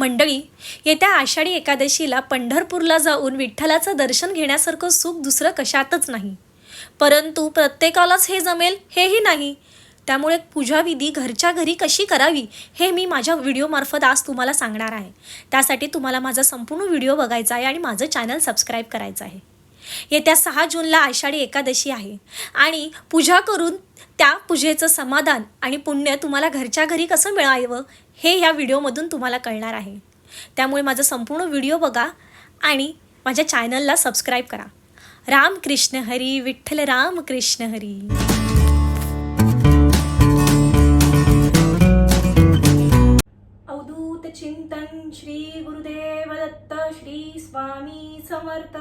मंडळी येत्या आषाढी एकादशीला पंढरपूरला जाऊन विठ्ठलाचं दर्शन घेण्यासारखं सुख दुसरं कशातच नाही. परंतु प्रत्येकालाच हे जमेल हेही नाही. त्यामुळे पूजाविधी घरच्या घरी कशी करावी हे मी माझ्या व्हिडिओमार्फत आज तुम्हाला सांगणार आहे. त्यासाठी तुम्हाला माझा संपूर्ण व्हिडिओ बघायचा आहे आणि माझं चॅनल सबस्क्राईब करायचं आहे. येत्या सहा जूनला आषाढी एकादशी आहे आणि पूजा करून त्या पूजेचं समाधान आणि पुण्य तुम्हाला घरच्या घरी कसं मिळावं हे या व्हिडिओमधून तुम्हाला कळणार आहे. त्यामुळे माझा संपूर्ण व्हिडिओ बघा आणि माझ्या चॅनलला सबस्क्राईब करा. राम कृष्ण हरी विठ्ठल राम कृष्ण हरी. अवधूत चिंतन श्री गुरुदेव दत्त श्री स्वामी समर्थ.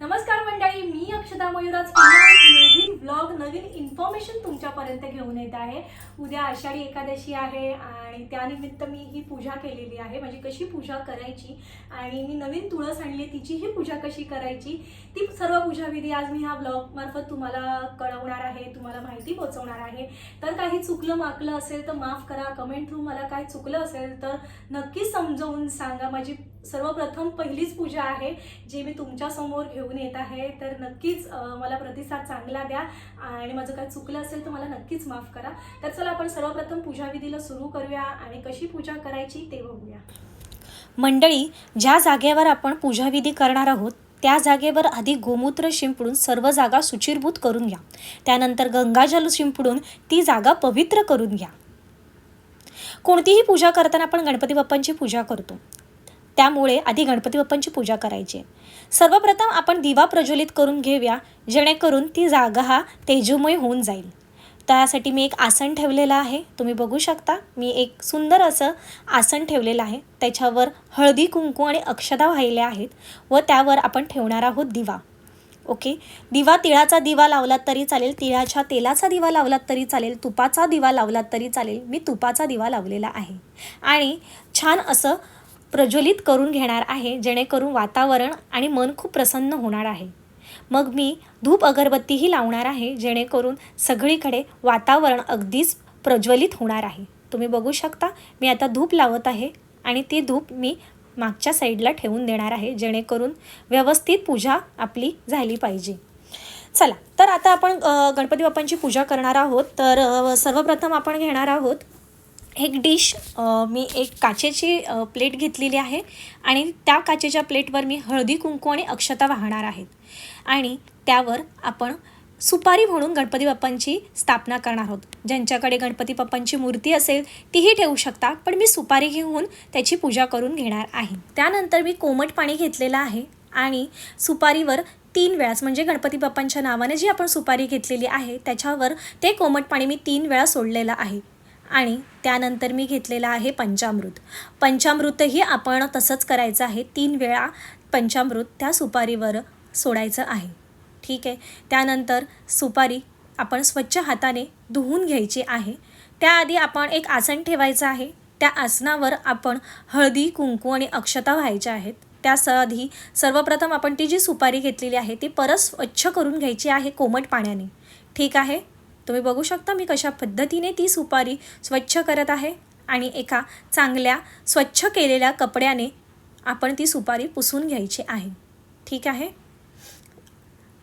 नमस्कार मंडळी मी अक्षता मयुराज नवीन ब्लॉग नवीन इन्फॉर्मेशन तुमच्यापर्यंत घेऊन येत आहे. उद्या आषाढी एकादशी आहे आणि त्यानिमित्त मी ही पूजा केलेली आहे. म्हणजे कशी पूजा करायची आणि मी नवीन तुळस आणली तिचीही पूजा कशी करायची ती सर्व पूजाविधी आज मी ह्या ब्लॉग मार्फत तुम्हाला कळवणार आहे तुम्हाला माहिती पोहोचवणार आहे. तर काही चुकलं माकलं असेल तर माफ करा. कमेंट थ्रू मला काही चुकलं असेल तर नक्कीच समजावून सांगा. माझी सर्वप्रथम पहिलीच पूजा आहे जी मी तुमच्यासमोर घेऊन येत आहे. तर नक्कीच मला प्रतिसाद चांगला द्या आणि माझं काय चुकलं असेल तर मला नक्कीच माफ करा. तर चला आपण सर्वप्रथम पूजाविधीला सुरू करूया आणि कशी पूजा करायची ते बघूया. मंडळी ज्या जागेवर आपण पूजाविधी करणार आहोत त्या जागेवर आधी गोमूत्र शिंपडून सर्व जागा सुचिरभूत करून घ्या. त्यानंतर गंगाजल शिंपडून ती जागा पवित्र करून घ्या. कोणतीही पूजा करताना आपण गणपती बाप्पांची पूजा करतो. त्यामुळे आधी गणपती बाप्पांची पूजा करायची. सर्वप्रथम आपण दिवा प्रज्वलित करून घेऊया जेणेकरून ती जागा हा तेजोमय होऊन जाईल. त्यासाठी मी एक आसन ठेवलेलं आहे. तुम्ही बघू शकता मी एक सुंदर असं आसन ठेवलेलं आहे. त्याच्यावर हळदी कुंकू आणि अक्षदा वाहिल्या आहेत व त्यावर आपण ठेवणार आहोत दिवा. ओके? दिवा तिळाचा दिवा लावलात तरी चालेल तिळाच्या तेलाचा दिवा लावलात तरी चालेल तुपाचा दिवा लावलात तरी चालेल. मी तुपाचा दिवा लावलेला आहे. आणि छान असं प्रज्वलित करून घेणार आहे जेणेकरून वातावरण आणि मन खूप प्रसन्न होणार आहे. मग मी धूप अगरबत्तीही लावणार आहे जेणेकरून सगळीकडे वातावरण अगदीच प्रज्वलित होणार आहे. तुम्ही बघू शकता मी आता धूप लावत आहे आणि ती धूप मी मागच्या साईडला ठेवून देणार आहे जेणेकरून व्यवस्थित पूजा आपली झाली पाहिजे. चला तर आता आपण गणपती बाप्पांची पूजा करणार आहोत. तर सर्वप्रथम आपण घेणार आहोत एक डिश मी एक काचेची प्लेट घेतलेली आहे आणि त्या काचेच्या प्लेटवर मी हळदी कुंकू आणि अक्षता वाहणार आहेत आणि त्यावर आपण सुपारी म्हणून गणपती बाप्पांची स्थापना करणार आहोत. ज्यांच्याकडे गणपती बाप्पांची मूर्ती असेल तीही ठेवू शकता पण मी सुपारी घेऊन त्याची पूजा करून घेणार आहे. त्यानंतर मी कोमट पाणी घेतलेलं आहे आणि सुपारीवर तीन वेळाच म्हणजे गणपती बाप्पांच्या नावाने जी आपण सुपारी घेतलेली आहे त्याच्यावर ते कोमट पाणी मी तीन वेळा सोडलेलं आहे. आणि त्यानंतर मी घेतलेलं आहे पंचामृत. पंचामृतही आपण तसंच करायचं आहे. तीन वेळा पंचामृत त्या सुपारीवर सोडायचं आहे. ठीक आहे? त्यानंतर सुपारी आपण स्वच्छ हाताने धुवून घ्यायची आहे. त्याआधी आपण एक आसन ठेवायचं आहे. त्या आसनावर आपण हळदी कुंकू आणि अक्षता व्हायच्या आहेत. त्याआधी सर्वप्रथम आपण ती जी सुपारी घेतलेली आहे ती परत स्वच्छ करून घ्यायची आहे कोमट पाण्याने. ठीक आहे? तुम्ही बघू शकता मी कशा पद्धतीने ती सुपारी स्वच्छ करत आहे आणि एका चांगल्या स्वच्छ केलेल्या कपड्याने आपण ती सुपारी पुसून घ्यायची आहे. ठीक आहे?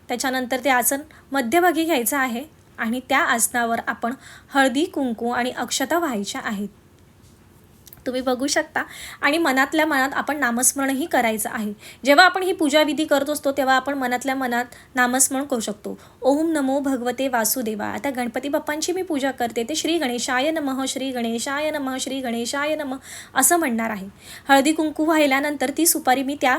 त्याच्यानंतर ते आसन मध्यभागी घ्यायचं आहे आणि त्या आसनावर आपण हळदी कुंकू आणि अक्षता व्हायच्या आहेत. तुम्ही बघू शकता. आणि मनातल्या मनात आपण नामस्मरणही करायचं आहे. जेव्हा आपण ही पूजाविधी करत असतो तेव्हा आपण मनातल्या मनात नामस्मरण करू शकतो. ओम नमो भगवते वासुदेवा. आता गणपती बाप्पांची मी पूजा करते ते श्री गणेशाय नमः श्री गणेशाय नमः श्री गणेशाय नमः असं म्हणणार आहे. हळदी कुंकू वाहिल्यानंतर ती सुपारी मी त्या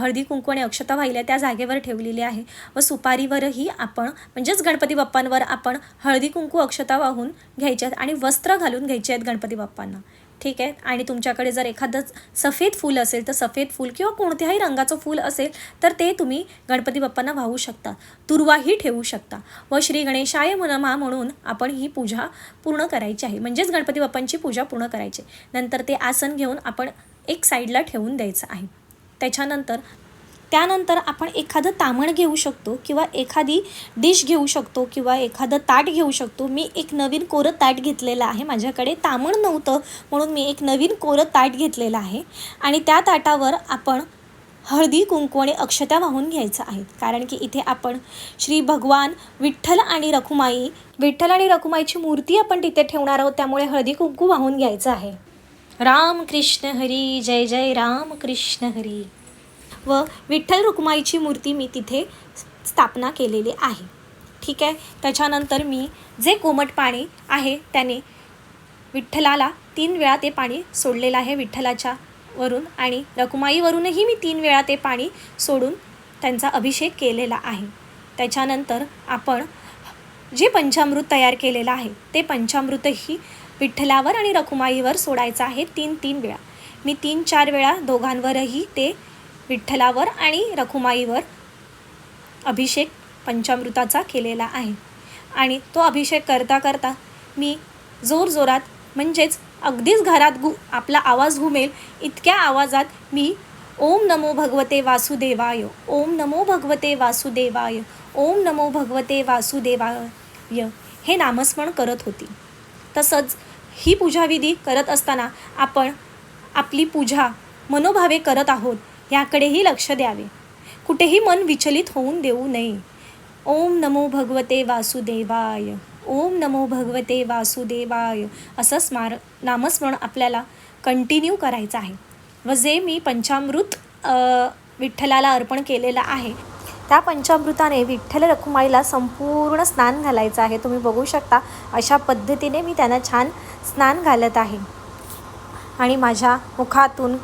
हळदी कुंकू आणि अक्षता वाहिल्या त्या जागेवर ठेवलेली आहे. व सुपारीवरही आपण म्हणजेच गणपती बाप्पांवर आपण हळदी कुंकू अक्षता वाहून घ्यायच्या आहेत आणि वस्त्र घालून घ्यायचे आहेत गणपती बाप्पांना. ठीक आहे? आणि तुमच्याकडे जर एखादं सफेद फूल असेल तर सफेद फूल किंवा कोणत्याही रंगाचं फूल असेल तर ते तुम्ही गणपती बाप्पांना वाहू शकता. तुरवाही ठेवू शकता. व श्री गणेशाय मनमा म्हणून आपण ही पूजा पूर्ण करायची आहे. म्हणजेच गणपती बाप्पांची पूजा पूर्ण करायची नंतर ते आसन घेऊन आपण एक साईडला ठेवून द्यायचं आहे. त्याच्यानंतर त्यानंतर आपण एखादं तामण घेऊ शकतो किंवा एखादी डिश घेऊ शकतो किंवा एखादं ताट घेऊ शकतो. मी एक नवीन कोरं ताट घेतलेलं आहे. माझ्याकडे तामण नव्हतं म्हणून मी एक नवीन कोरं ताट घेतलेलं आहे. आणि त्या ताटावर आपण हळदी कुंकू आणि अक्षता वाहून घ्यायचं आहे. कारण की इथे आपण श्री भगवान विठ्ठल आणि रखुमाई विठ्ठल आणि रखुमाईची मूर्ती आपण तिथे ठेवणार आहोत. त्यामुळे हळदी कुंकू वाहून घ्यायचं आहे. राम कृष्ण हरी जय जय राम कृष्ण हरी. व विठ्ठल रुक्माईची मूर्ती मी तिथे स्थापना केलेली आहे. ठीक आहे? त्याच्यानंतर मी जे कोमट पाणी आहे त्याने विठ्ठलाला तीन वेळा ते पाणी सोडलेलं आहे विठ्ठलाच्या वरून आणि रकुमाईवरूनही मी तीन वेळा ते पाणी सोडून त्यांचा अभिषेक केलेला आहे. त्याच्यानंतर आपण जे पंचामृत तयार केलेलं आहे ते पंचामृतही विठ्ठलावर आणि रखुमाईवर सोडायचं आहे तीन तीन वेळा. मी तीन चार वेळा दोघांवरही ते विठ्ठलावर आणि रखुमाईवर अभिषेक पंचामृताचा केलेला आहे. आणि तो अभिषेक करता करता मी जोरजोरात म्हणजेच अगदीच घरात घु आपला आवाज घुमेल इतक्या आवाजात मी ओम नमो भगवते वासुदेवाय ओम नमो भगवते वासुदेवाय ओम नमो भगवते वासुदेवाय हे नामस्मरण करत होती. तसंच ही पूजाविधी करत असताना आपण आपली पूजा मनोभावे करत आहोत. याकडेही लक्ष द्यावे. कुठेही मन विचलित होऊन देऊ नये. ओम नमो भगवते वासुदेवाय. ओम नमो भगवते वासुदेवाय. असं स्मार नामस्मरण आपल्याला कंटिन्यू करायचं आहे. व जे मी पंचामृत विठ्ठलाला अर्पण केलेलं आहे त्या पंचामृताने विठ्ठल रखुमाईला संपूर्ण स्नान घालायचं आहे. तुम्ही बघू शकता अशा पद्धतीने मी त्यांना छान स्नान घालत आहे. आणि माझ्या मुखातून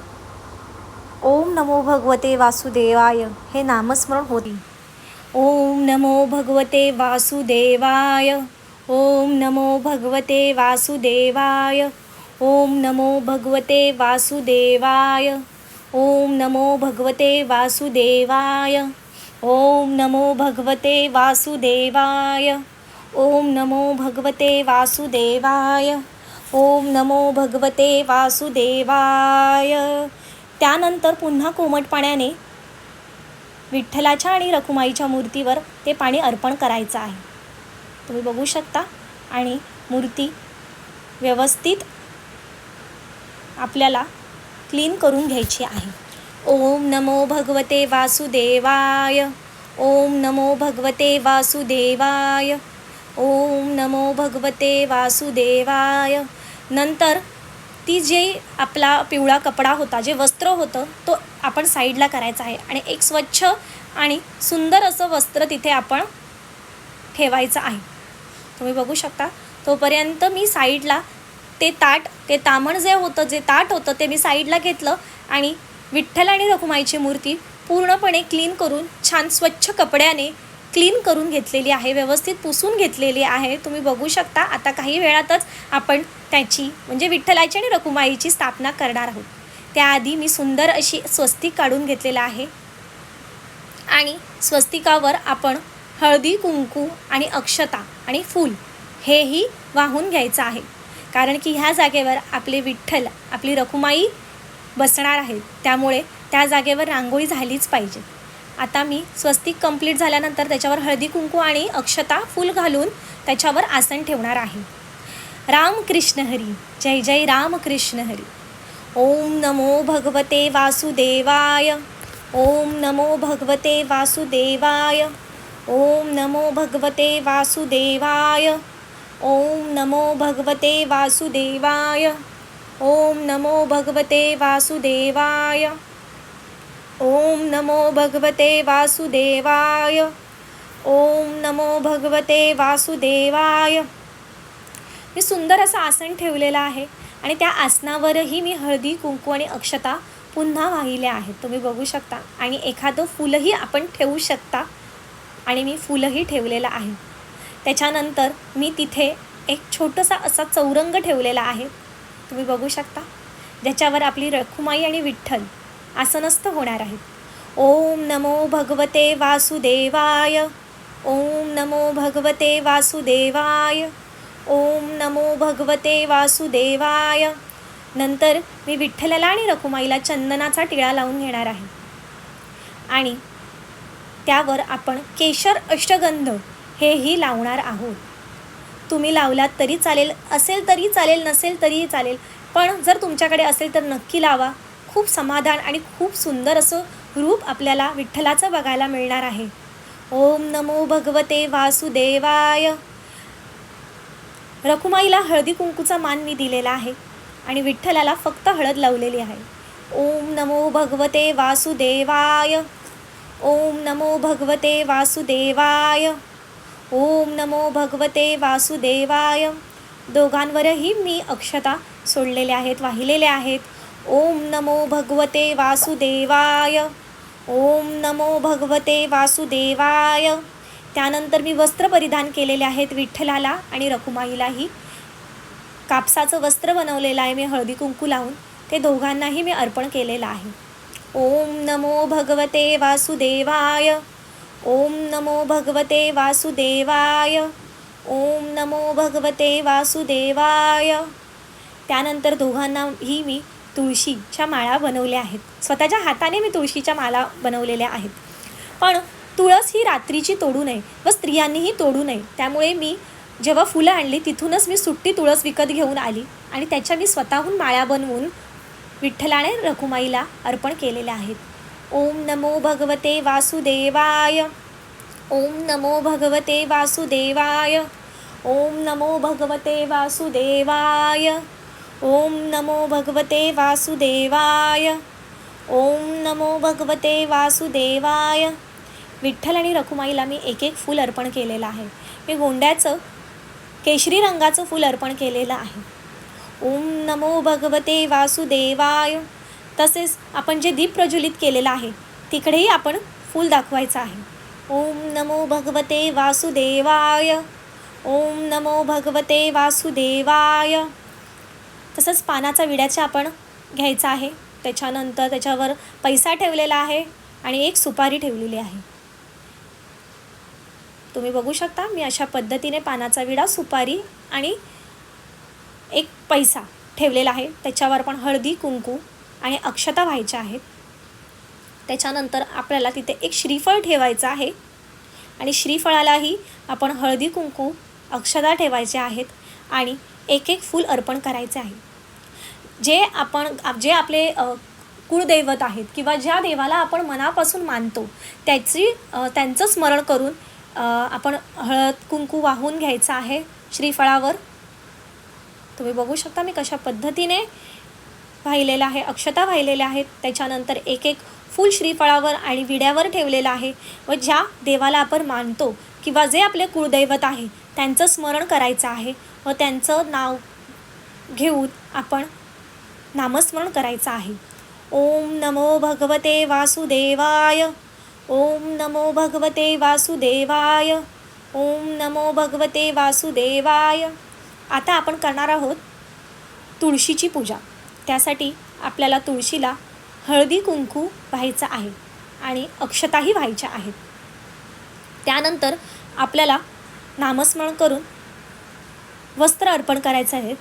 ओम नमो भगवते वासुदेवाय. हे नामस्मरण होते. ओम नमो भगवते वासुदेवाय. ओम नमो भगवते वासुदेवाय. ओम नमो भगवते वासुदेवाय. ओम नमो भगवते वासुदेवाय. ओम नमो भगवते वासुदेवाय. ओम नमो भगवते वासुदेवाय. ओम नमो भगवते वासुदेवाय. त्यानंतर पुन्हा कोमट पाण्याने विठ्ठलाच्या आणि रखुमाईच्या मूर्तीवर ते पाणी अर्पण करायचं आहे. तुम्ही बघू शकता. आणि मूर्ती व्यवस्थित आपल्याला क्लीन करून घ्यायची आहे. ओम नमो भगवते वासुदेवाय. ओम नमो भगवते वासुदेवाय. ओम नमो भगवते वासुदेवाय. नंतर ती जे आपला पिवळा कपडा होता जे वस्त्र होतं तो आपण साईडला करायचा आहे. आणि एक स्वच्छ आणि सुंदर असं वस्त्र तिथे आपण ठेवायचं आहे. तुम्ही बघू शकता तोपर्यंत मी साईडला ते ताट ते तामण जे होतं जे ताट होतं ते मी साईडला घेतलं आणि विठ्ठल आणि रखुमाईची मूर्ती पूर्णपणे क्लीन करून छान स्वच्छ कपड्याने क्लीन करून घेतलेली आहे व्यवस्थित पुसून घेतलेली आहे. तुम्ही बघू शकता आता काही वेळातच आपण त्याची म्हणजे विठ्ठलाची आणि रखुमाईची स्थापना करणार आहोत. त्याआधी मी सुंदर अशी स्वस्तिक काढून घेतलेलं आहे. आणि स्वस्तिकावर आपण हळदी कुंकू आणि अक्षता आणि फूल हेही वाहून घ्यायचं आहे. कारण की ह्या जागेवर आपले विठ्ठल आपली रखुमाई बसणार आहेत. त्यामुळे त्या जागेवर रांगोळी झालीच पाहिजे. आता मी स्वस्तिक कंप्लीट झाल्यानंतर त्याच्यावर हळदी कुंकू आणि अक्षता फूल घालून त्याच्यावर आसन ठेवणार आहे. राम कृष्ण हरी. जय जय राम कृष्ण हरी. ओम नमो भगवते वासुदेवाय. ओम नमो भगवते वासुदेवाय. ओम नमो भगवते वासुदेवाय. ओम नमो भगवते वासुदेवाय. ओम नमो भगवते वासुदेवाय. ओम नमो भगवते वासुदेवाय। ओम नमो भगवते वासुदेवाय। मी सुंदर असं आसन ठेवलेलं आहे आणि त्या आसनावरही मी हळदी कुंकू आणि अक्षता पुन्हा वाहिल्या आहेत. तुम्ही बघू शकता. आणि एखादं फुलंही आपण ठेवू शकता. आणि मी फुलंही ठेवलेलं आहे. त्याच्यानंतर मी तिथे एक छोटंसा असा चौरंग ठेवलेला आहे. तुम्ही बघू शकता. ज्याच्यावर आपली रखुमाई आणि विठ्ठल आसनस्थ होणार आहेत ओम नमो भगवते वासुदेवाय. ओम नमो भगवते वासुदेवाय. ओम नमो भगवते वासुदेवाय. नंतर मी विठ्ठलाला आणि रखुमाईला चंदनाचा टिळा लावून घेणार आहे. आणि त्यावर आपण केशर अष्टगंध हेही लावणार आहोत. तुम्ही लावलात तरी चालेल असेल तरी चालेल नसेल तरीही चालेल. पण जर तुमच्याकडे असेल तर नक्की लावा. खूप समाधान आणि खूप सुंदर असं रूप आपल्याला विठ्ठलाचं बघायला मिळणार आहे. ओम नमो भगवते वासुदेवाय. रखुमाईला हळदी कुंकूचा मान मी दिलेला आहे आणि विठ्ठलाला फक्त हळद लावलेली आहे. ओम नमो भगवते वासुदेवाय. ओम नमो भगवते वासुदेवाय. ओम नमो भगवते वासुदेवाय. दोघांवरही मी अक्षता सोडलेल्या आहेत वाहिलेल्या आहेत. ओम नमो भगवते वासुदेवाय. ओम नमो भगवते वासुदेवाय. त्यानंतर मी वस्त्र परिधान केलेले आहेत विठ्ठलाला आणि रखुमाईलाही. कापसाचं वस्त्र बनवलेलं आहे मी हळदी कुंकू लावून. ते दोघांनाही मी अर्पण केलेलं आहे. ओम नमो भगवते वासुदेवाय. ओम नमो भगवते वासुदेवाय. ओम नमो भगवते वासुदेवाय. त्यानंतर दोघांनाही मी तुळशीच्या माळा बनवल्या आहेत. स्वतःच्या हाताने मी तुळशीच्या माळा बनवलेल्या आहेत. पण तुळस ही रात्रीची तोडू नये व स्त्रियांनीही तोडू नये. त्यामुळे मी जेव्हा फुलं आणली तिथूनच मी सुट्टी तुळस विकत घेऊन आली आणि त्याच्या मी स्वतःहून माळ्या बनवून विठ्ठलाने रखुमाईला अर्पण केलेल्या आहेत. ओम नमो भगवते वासुदेवाय. ओम नमो भगवते वासुदेवाय. ओम नमो भगवते वासुदेवाय. ओम नमो भगवते वासुदेवाय. ओम नमो भगवते वासुदेवाय. विठ्ठल आणि रखुमाईला मी एक एक फूल अर्पण केलेलं आहे. मी गोंड्याचं केशरी रंगाचं फूल अर्पण केलेलं आहे. ओम नमो भगवते वासुदेवाय. तसेच आपण जे दीप प्रज्वलित केलेलं आहे तिकडेही आपण फूल दाखवायचं आहे. ओम नमो भगवते वासुदेवाय. ओम नमो भगवते वासुदेवाय. तसंच पानाचा विड्याचा आपण घ्यायचा आहे. त्याच्यानंतर त्याच्यावर पैसा ठेवलेला आहे आणि एक सुपारी ठेवलेली आहे. तुम्ही बघू शकता मी अशा पद्धतीने पानाचा विडा सुपारी आणि एक पैसा ठेवलेला आहे. त्याच्यावर पण हळदी कुंकू आणि अक्षता व्हायच्या आहेत. त्याच्यानंतर आपल्याला तिथे एक श्रीफळ ठेवायचं आहे. आणि श्रीफळालाही आपण हळदी कुंकू अक्षता ठेवायचे आहेत आणि एक एक फूल अर्पण करायचे आहे. जे आपण जे आपले कुळदैवत आहेत किंवा ज्या देवाला आपण मनापासून मानतो त्याची त्यांचं स्मरण करून आपण हळद कुंकू वाहून घ्यायचं आहे श्रीफळावर. तुम्ही बघू शकता मी कशा पद्धतीने वाहिलेलं आहे अक्षता वाहिलेल्या आहेत. त्याच्यानंतर एक एक फूल श्रीफळावर आणि विड्यावर ठेवलेलं आहे व ज्या देवाला आपण मानतो किंवा जे आपले कुळदैवत आहे त्यांचं स्मरण करायचं आहे व त्यांचं नाव घेऊन आपण नामस्मरण करायचं आहे. ओम नमो भगवते वासुदेवाय. ओम नमो भगवते वासुदेवाय. ओम नमो भगवते वासुदेवाय. आता आपण करणार आहोत तुळशीची पूजा. त्यासाठी आपल्याला तुळशीला हळदी कुंकू व्हायचं आहे आणि अक्षताही व्हायच्या आहेत. त्यानंतर आपल्याला नामस्मरण करून वस्त्र अर्पण करायचं आहे.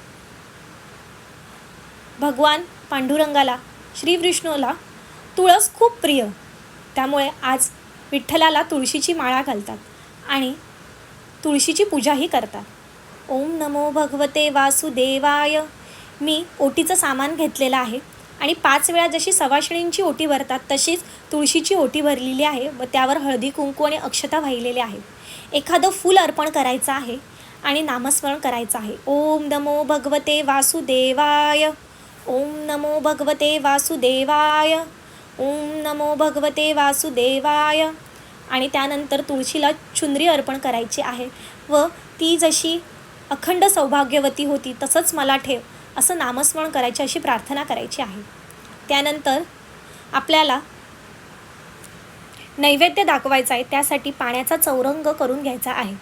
भगवान पांडुरंगाला श्रीविष्णूला तुळस खूप प्रिय. त्यामुळे आज विठ्ठलाला तुळशीची माळा घालतात आणि तुळशीची पूजाही करतात. ओम नमो भगवते वासुदेवाय. मी ओटीचं सामान घेतलेलं आहे आणि पाच वेळा जशी सवाशिणींची ओटी भरतात तशीच तुळशीची ओटी भरलेली आहे व त्यावर हळदी कुंकू आणि अक्षता वाहिलेल्या आहेत. एखादं फूल अर्पण करायचं आहे आणि नामस्मरण करायचं आहे. ओम नमो भगवते वासुदेवाय. ओम नमो भगवते वासुदेवाय. ओम नमो भगवते वासुदेवाय. आणि त्यानंतर तुळशीला चुंदरी अर्पण करायची आहे व ती जशी अखंड सौभाग्यवती होती तसंच मला ठेव असं नामस्मरण करायची अशी प्रार्थना करायची आहे. त्यानंतर आपल्याला नैवेद्य दाखवायचा आहे त्यासाठी पाण्याचा चौरंग करून घ्यायचा आहे.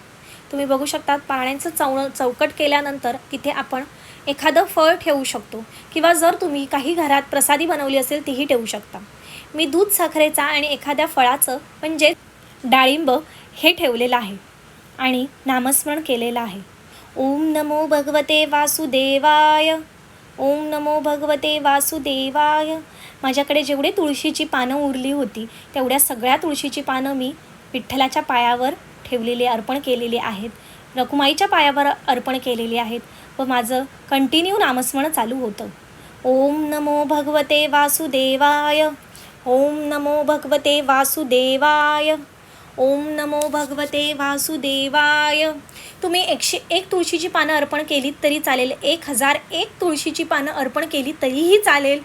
तुम्ही बघू शकता पाण्याचं चौ चौकट केल्यानंतर तिथे आपण एखादं फळ ठेवू शकतो किंवा जर तुम्ही काही घरात प्रसादी बनवली असेल तीही ठेवू शकता. मी दूध साखरेचा आणि एखाद्या फळाचं म्हणजे डाळिंब हे ठेवलेलं आहे आणि नामस्मरण केलेलं आहे. ओम नमो भगवते वासुदेवाय. ओम नमो भगवते वासुदेवाय. माझ्याकडे जेवढे तुळशीची पानं उरली होती तेवढ्या सगळ्या तुळशीची पानं मी विठ्ठलाच्या पायावर ठेवलेली अर्पण केलेली आहेत. रकुमाईच्या पायावर अर्पण केलेली आहेत. व माझं कंटिन्यू नामस्मरण चालू होतं. ओम नमो भगवते वासुदेवाय. ओम नमो भगवते वासुदेवाय. ओम नमो भगवते वासुदेवाय. तुम्ही एकशे एक तुळशीची पानं अर्पण केलीत तरी चालेल. एक हजार एक तुळशीची पानं अर्पण केली तरीही चालेल.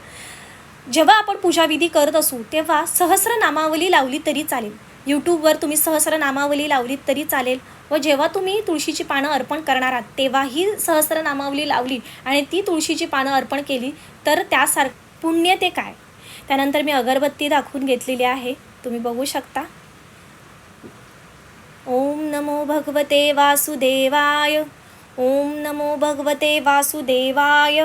जेव्हा आपण पूजाविधी करत असू तेव्हा सहस्र नामावली लावली तरी चालेल. यूट्यूबवर तुम्ही सहस्र नामावली लावलीत तरी चालेल. व जेव्हा तुम्ही तुळशीची पानं अर्पण करणार आहात तेव्हाही सहस्रनामावली लावली आणि ती तुळशीची पानं अर्पण केली तर त्यासार पुण्य ते काय? त्यानंतर मी अगरबत्ती दाखवून घेतलेली आहे. तुम्ही बघू शकता. ओम नमो भगवते वासुदेवाय. ओम नमो भगवते वासुदेवाय.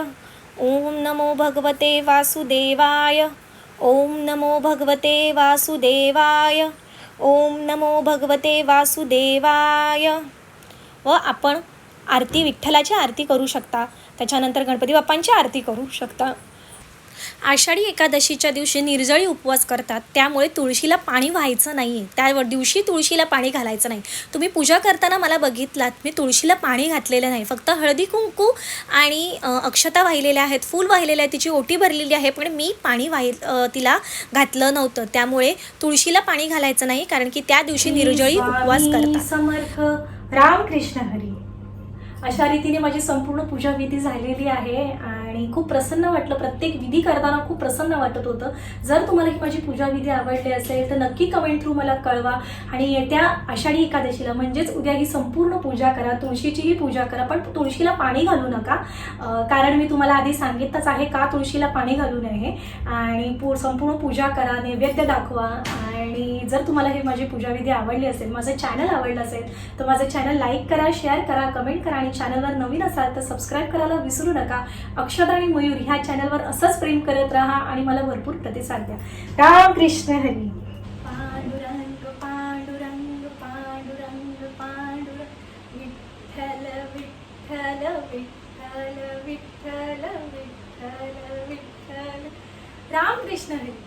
ओम नमो भगवते वासुदेवाय. ओम नमो भगवते वासुदेवाय. ओम नमो भगवते वासुदेवाय. व आपण आरती विठ्ठलाची आरती करू शकता. त्याच्यानंतर गणपती बाप्पांची आरती करू शकता. आषाढी एकादशीच्या दिवशी निर्जळी उपवास करतात. त्यामुळे तुळशीला पाणी व्हायचं नाही त्या दिवशी तुळशीला पाणी घालायचं नाही. तुम्ही पूजा करताना मला बघितलात मी तुळशीला पाणी घातलेलं नाही. फक्त हळदी कुंकू आणि अक्षता वाहिलेल्या आहेत. फूल वाहिलेलं आहे तिची ओटी भरलेली आहे. पण मी पाणी वाहि तिला घातलं नव्हतं. त्यामुळे तुळशीला पाणी घालायचं नाही. कारण की त्या दिवशी निर्जळी उपवास करतात. समर्थ रामकृष्ण हरी. अशा रीतीने माझी संपूर्ण पूजा विधी झालेली आहे. आणि खूप प्रसन्न वाटलं. प्रत्येक विधी करताना खूप प्रसन्न वाटत होतं. जर तुम्हाला ही माझी पूजा विधी आवडली असेल तर नक्की कमेंट थ्रू मला कळवा. आणि येत्या आषाढी एकादशीला म्हणजेच उद्या ही संपूर्ण पूजा करा. तुळशीचीही पूजा करा पण तुळशीला पाणी घालू नका. कारण मी तुम्हाला आधी सांगितलंच आहे का तुळशीला पाणी घालू नये. आणि पू संपूर्ण पूजा करा नैवेद्य दाखवा. आणि जर तुम्हाला ही माझी पूजाविधी आवडली असेल माझं चॅनल आवडलं असेल तर माझं चॅनल लाईक करा शेअर करा कमेंट करा. आणि चॅनलवर नवीन असाल तर सबस्क्राईब करायला विसरू नका. अक्षर आणि मयूर ह्या चॅनलवर असंच प्रेम करत राहा आणि मला भरपूर प्रतिसाद द्या. रामकृष्ण हरी. पांडुरंग पांडुरंग पांडुरंग पांडुरंग विठ्ठल विठ्ठल विठ्ठल विठ्ठल विठ्ठल विठ्ठल. रामकृष्ण हरी.